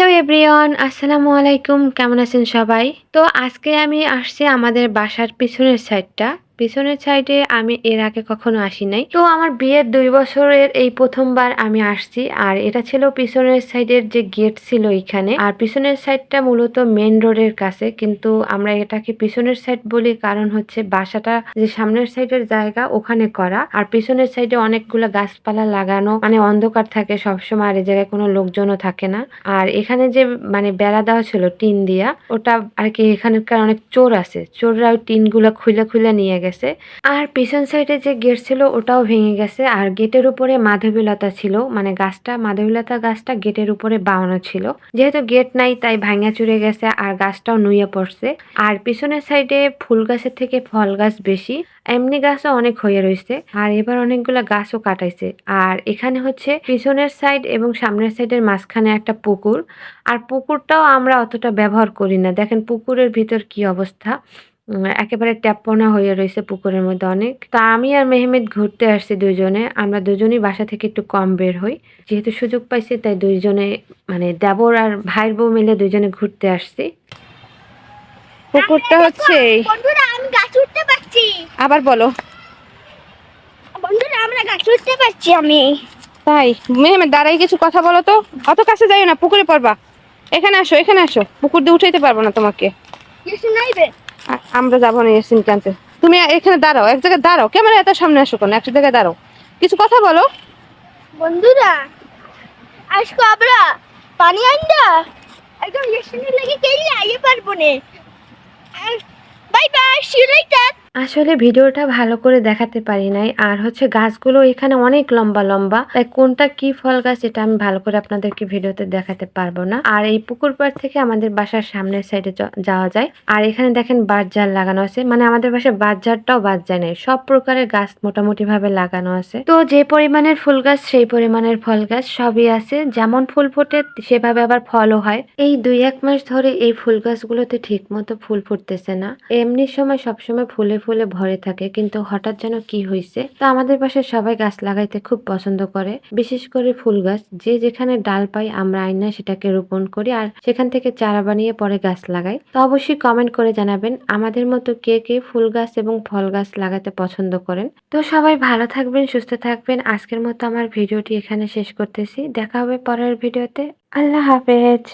Hello everyone, আসসালামু আলাইকুম। কেমন আছেন সবাই? তো আজকে আমি আসছি আমাদের বাসার পিছনের সাইডটা। পিছনের সাইডে আমি এর আগে কখনো আসি নাই। তো আমার বিয়ের দুই বছরের এই প্রথমবার আমি আসছি, আর এটা ছিল পিছনের সাইডের যে গেট ছিল এখানে। আর পিছনের সাইডটা মূলত মেন রোডের কাছে, কিন্তু আমরা এটাকে পিছনের সাইড বলি কারণ হচ্ছে বাসাটা যে সামনের সাইডের জায়গা ওখানে করা। আর পিছনের সাইডে অনেকগুলো গাছপালা লাগানো মানে অন্ধকার থাকে সবসময়, আর এই জায়গায় কোনো লোকজনও থাকে না। আর এখানে যে মানে বেড়া দেওয়া ছিল টিন দিয়া, ওটা আর কি এখানকার অনেক চোর আছে। চোররা ওই টিনগুলো খুলে খুলে নিয়ে গেছে। আর পিছন সাইডে যে গেট ছিল, ওটাও ভেঙে গেছে। আর গেটের উপরে মাধবীলতা ছিল। মানে গাছটা, মাধবীলতা গাছটা গেটের উপরে বাওয়ানো ছিল। যেহেতু গেট নাই, তাই ভাঙা চুরে গেছে আর গাছটাও নুয়ে পড়ছে। আর পিছনের সাইডে ফুল গাছের থেকে ফল গাছ বেশি। এমনি গাছও অনেক হয়ে রয়েছে আর এবার অনেকগুলো গাছও কাটাইছে। আর এখানে হচ্ছে পিছনের সাইড এবং সামনের সাইডের মাঝখানে একটা পুকুর। আর পুকুরটাও আমরা অতটা ব্যবহার করি না। দেখেন পুকুরের ভিতর কি অবস্থা? একেবারে ট্যাপনা হয়ে রয়েছে পুকুরের মধ্যে অনেক। তা আমি আর মেহমেদ ঘুরতে আসছি দুজনে আমরা দুজনেই বাসা থেকে একটু কম বের হই। যেহেতু সুযোগ পাইছি তাই দুইজনে মানে দেবর আর ভাইয়ের বউ মিলে দুজনে ঘুরতে আসছি। পুকুরটা হচ্ছে আবার বলো। বন্ধুরা আমরা গাছ উঠতে পারছি আমি। তাই মেহমেদ দাঁড়াই কিছু কথা বলো তো। অত কাছে যাই না পুকুরে পড়বা। এখানে আসো এখানে আসো। পুকুর দিয়ে উঠাইতে পারব না তোমাকে। আমরা যাব না ইয়াসিন কানতে তুমি এখানে দাঁড়াও এক জায়গায় দাঁড়াও। ক্যামেরা এত সামনে আসো কেন? একটা জায়গায় দাঁড়াও। কিছু কথা বলো। বন্ধুরা আজকে আমরা পানি আনডা একদম রেশনের লেগে গেলে আইয়ে পারব না? বাই বাই সি ইউ আসলে ভিডিওটা ভালো করে দেখাতে পারি নাই। আর হচ্ছে গাছগুলো এখানে অনেক লম্বা লম্বা। তাই কোনটা কি ফল গাছ এটা আমি ভালো করে আপনাদেরকে ভিডিওতে দেখাতে পারব না। আর এই পুকুর পাড় থেকে আমাদের বাসার সামনের সাইডে যাওয়া যায়। আর এখানে দেখেন বাঁশঝাড় লাগানো আছে। মানে আমাদের বাসায় বাঁশঝাড়টাও বাদ যায় নাই। সব প্রকারের গাছ মোটামুটি ভাবে লাগানো আছে। তো যে পরিমাণের ফুল গাছ, সেই পরিমাণের ফল গাছ সবই আছে। যেমন ফুল ফোটে, সেভাবে আবার ফলও হয়। এই দুই এক মাস ধরে এই ফুল গাছগুলোতে ঠিক মতো ফুল ফুটতেছে না। এমনি সময় সবসময় ফুলে ফুলে ভরে থাকে, কিন্তু হঠাৎ যেন কি হয়েছে তো আমাদের পাশে সবাই গাছ লাগাইতে খুব পছন্দ করে। বিশেষ করে ফুল গাছ, যে যেখানে ডাল পাই আমরা আইনা সেটাকে রোপণ করি আর সেখান থেকে চারা বানিয়ে পরে গাছ লাগাই। তো অবশ্যই কমেন্ট করে জানাবেন, আমাদের মতো কে কে ফুল গাছ এবং ফল গাছ লাগাতে পছন্দ করেন। তো সবাই ভালো থাকবেন, সুস্থ থাকবেন। আজকের মতো আমার ভিডিওটি এখানে শেষ করতেছি। দেখা হবে পরের ভিডিওতে। আল্লাহ হাফেজ।